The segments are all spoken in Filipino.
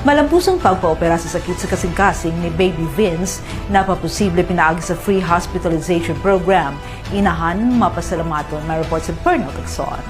Malampusang pagpaopera sa sakit sa kasing-kasing ni Baby Vince na paposible pinaagi sa free hospitalization program. Inahan, mapasalamaton. May report sa Bernal Tacson.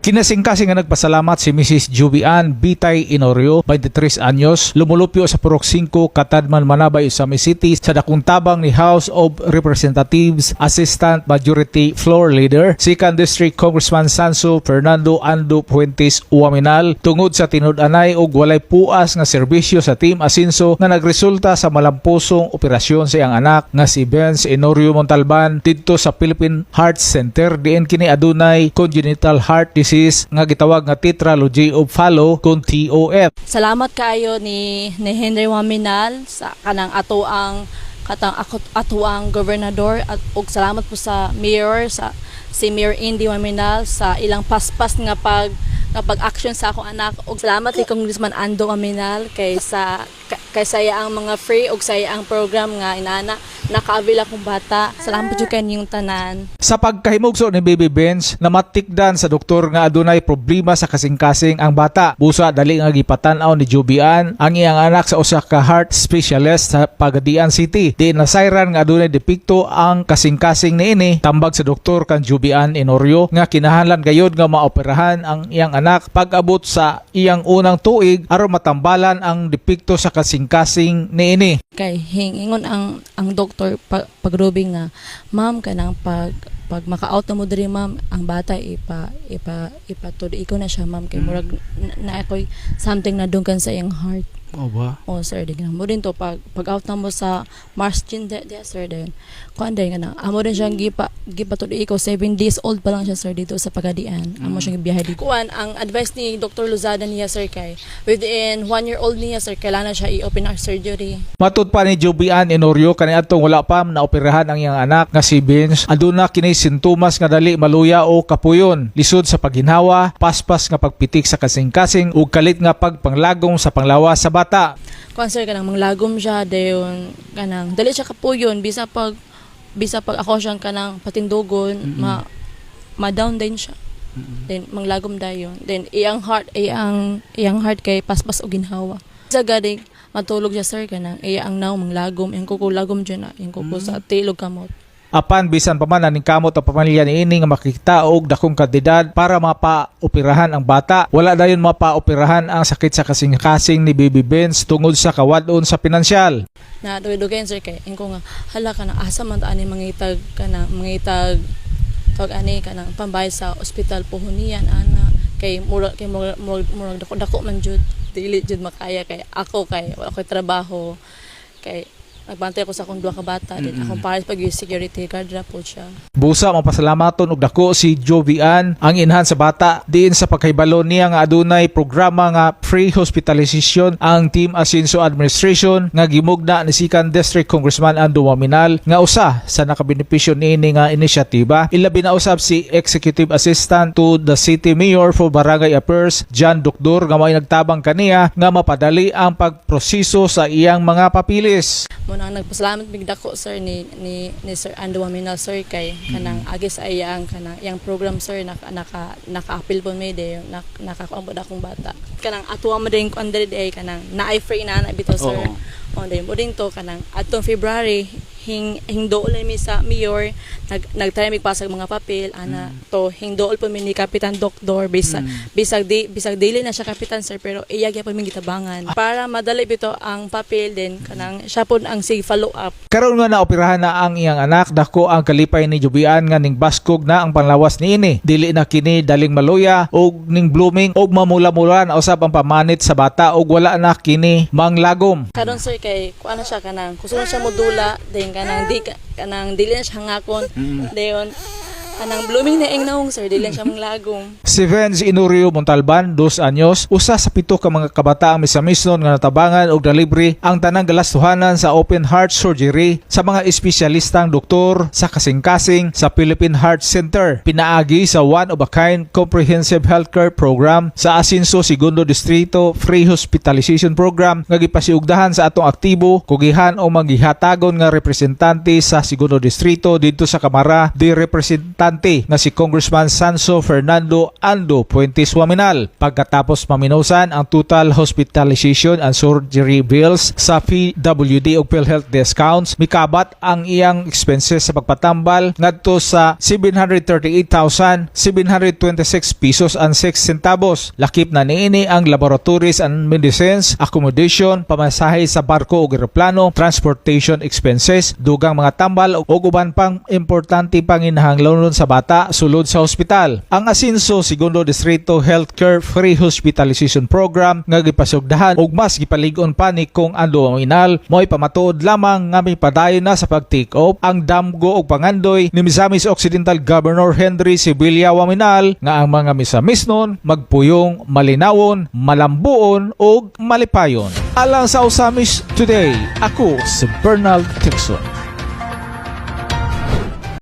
Kinasingkasing nga nagpasalamat si Mrs. Jubian Bitay Inorio, 23 anyos, lumulupyo sa Purok 5, Katadman, Manabay, Usami City sa dakong tabang ni House of Representatives Assistant Majority Floor Leader, 2nd District Congressman Sanso Fernando Ando Fuentes Uaminal tungod sa tinud-anay og walay puas nga serbisyo sa Team Asinso nga nagresulta sa malampusong operasyon sa iyang anak nga si Benz Enorio Montalban didto sa Philippine Heart Center diin kini adunay congenital heart disease nga gitawag nga tetralogy of Fallot kung TOF. Salamat kayo ni ni Henry Waminal sa kanang ato ang katang ato ang gobernador at ug salamat po sa mayor sa si Mayor Indy Waminal sa ilang paspas nga pag nga pag-action sa akong anak ug salamat kay Congressman Ando Waminal kay sa kay saya ang mga free ug saya ang program nga inana naka-avail akong bata salamat jud kay niyong tanan Sa pagkahimugso ni Baby Benz, namatikdan sa doktor nga adunay problema sa kasing-kasing ang bata. Busa dali nga gipatan-aw ni Jubian ang iyang anak sa usa ka heart specialist sa Pagadian City. Di nasayran nga adunay depekto ang kasing-kasing niini. Tambag sa doktor kan Jubian Inorio nga kinahanglan gayud nga maoperahan ang iyang anak pag-abot sa iyang unang tuig aron matambalan ang depekto sa kasing-kasing niini. kay hingingon ang ang doktor pag pagrubing nga ma'am kanang pag pag maka-out na mo diri ma'am ang bata ipa ipa ipatud iko na siya ma'am kay murag na, na ako'y something na dunggan sa iyang heart O ba? oh sir di mo din to pag pag out na mo sa Marston de, de sir din kuan din nga na amo din siyang gipa gipatud iko 7 days old pa lang siya sir dito sa Pagadian. Amo siyang gibiyahe dito. Kuan ang advice ni Dr. Luzada niya sir kay within 1 year old niya sir kailangan siya i-open heart surgery. Matud pa ni Jubian Enorio kaniadtong wala pa naoperahan ang iyang anak nga si Vince. Aduna kini sintomas nga dali maluya o kapuyon. Lisod sa paghinhawa paspas nga pagpitik sa kasing-kasing ug kalit nga pagpanglagong sa panglawas sa bata. Concert kanang manglagom siya dayon kanang dali siya kapuyon bisa pag bisa pag ako siyang kanang patindugon ma ma down din siya. Then manglagom dayon. Then iyang heart iyang iyang heart kay paspas og ginhawa. Sa galing matulog siya sir kanang iya ang naw manglagom iyang kuko lagom dyan na iyang kuko sa tilog kamot apan bisan pa man aning kamot ang pamilya niini nga makita og dakong kandidad para mapaoperahan ang bata. Wala dayon mapaoperahan ang sakit sa kasing-kasing ni Baby Benz tungod sa kawadon sa pinansyal. Na duwidugayan sir kay ing ko nga hala ka na asa man ani mangitag kana mangitag tawag ani kana pambayad sa ospital puhunian ana kay mura kay mura mura, mura dako dako man jud dili jud makaya kay ako kay wala ko'y trabaho kay nagbantay ko sa akong duha ka bata din. Akong pares pag security guard ra po siya. Busa mapasalamaton og dako si Jovian ang inhan sa bata diin sa pagkahibalo niya nga adunay programa nga free hospitalization ang Team Asinso Administration nga gimugna ni Sikan District Congressman Ando Waminal nga usa sa nakabenepisyo niini nga inisyatiba. Ilabi na usab si Executive Assistant to the City Mayor for Barangay Affairs John Dukdor nga may nagtabang kaniya nga mapadali ang pagproseso sa iyang mga papilis. Mo nang nagpasalamat mig dako sir ni ni ni Sir Ando Waminal sir kay kanang agis ay ang kanang yang program sir naka naka naka-appeal po may day nak nakakuan po bata. Kanang atuwa mo din ko under day kanang naay free na na bitaw sir. On day mo din to kanang atong February hing hingdool mi sa mayor. Nag nagtry mig pasag mga papel ana. To hingdool po mi ni kapitan doktor bisag bisag di bisag dili na siya kapitan sir pero iya gyud po mi gitabangan. Para madali bito ang papel din kanang siya po ang sig follow up Karon nga naoperahan na ang iyang anak, dako ang kalipay ni Jubian nga ning baskog na ang panlawas niini. Dili na kini daling maluya og ning blooming og mamula-mula na usab ang pamanit sa bata og wala na kini manglagom. karon sir kay kuan na siya kanang na siya modula then kanang di ka- kanang dili na siya hangakon dayon kanang blooming na ing naong sir dili siya manglagom Si Vince Inurio Montalban, 2 anyos, usa sa pito ka mga kabataang misamisnon nga natabangan og nalibre ang tanang galastuhanan sa open heart surgery sa mga espesyalistang doktor sa kasing-kasing sa Philippine Heart Center. Pinaagi sa one of a kind comprehensive healthcare program sa Asinso Segundo Distrito Free Hospitalization Program nga gipasiugdahan sa atong aktibo kugihan o manggihatagon nga representante sa Segundo Distrito didto sa Kamara de Representante representante na si Congressman Sanso Fernando Ando Puentes Waminal. Pagkatapos maminusan ang total hospitalization and surgery bills sa PWD o PhilHealth discounts, mikabat ang iyang expenses sa pagpatambal ngadto sa 738,726 pesos and 6 centavos. Lakip na niini ang laboratories and medicines, accommodation, pamasahe sa barko o eroplano, transportation expenses, dugang mga tambal o uban pang importante pang inahanglanon sa bata sulod sa ospital. Ang Asinso Segundo Distrito Healthcare Free Hospitalization Program nga gipasugdahan ug mas gipaligon pa ni kung ando ang inal mo'y pamatuod lamang nga may na sa pag-take off ang damgo o pangandoy ni Misamis Occidental Governor Henry Sibilia Waminal nga ang mga misamis nun magpuyong malinawon, malambuon o malipayon. Alang sa Usamis Today, ako si Bernal Tixon.